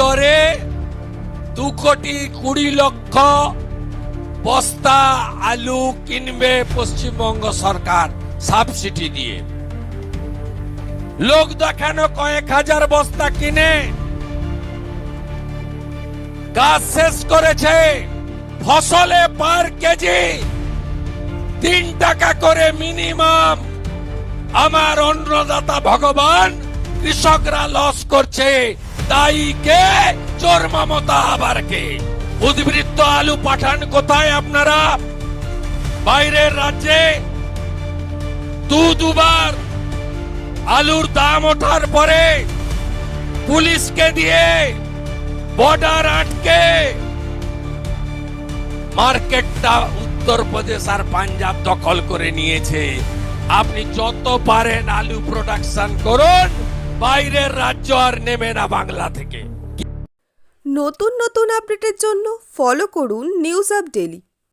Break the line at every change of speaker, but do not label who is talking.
দরে দু কোটি কুড়ি লক্ষ বস্তা আলু কিনবে পশ্চিমবঙ্গ সরকার সাবসিডি দিয়ে। লোক দেখানো কয়েক হাজার বস্তা কিনে কাজ শেষ করেছে, ফসলে পার কেজি তিন টাকা করে মিনিমাম আমার অন্নদাতা ভগবান কৃষকরা লস করছে। তাই কে চোর মমতা আবার কে উদ্বৃত্ত আলু পাঠান কোথায় আপনারা? বাইরের রাজ্যে দু দুবার আলুর দাম ওঠার পরে পুলিশকে দিয়ে বর্ডার আটকে মার্কেটটা উত্তরপ্রদেশ আর পাঞ্জাব দখল করে নিয়েছে। আপনি যত পারেন আলু প্রোডাকশন করুন। বাইরের রাজ্য আর নেমে না বাংলা থেকে।
নতুন নতুন আপডেটের জন্য ফলো করুন নিউজ আপ ডেলি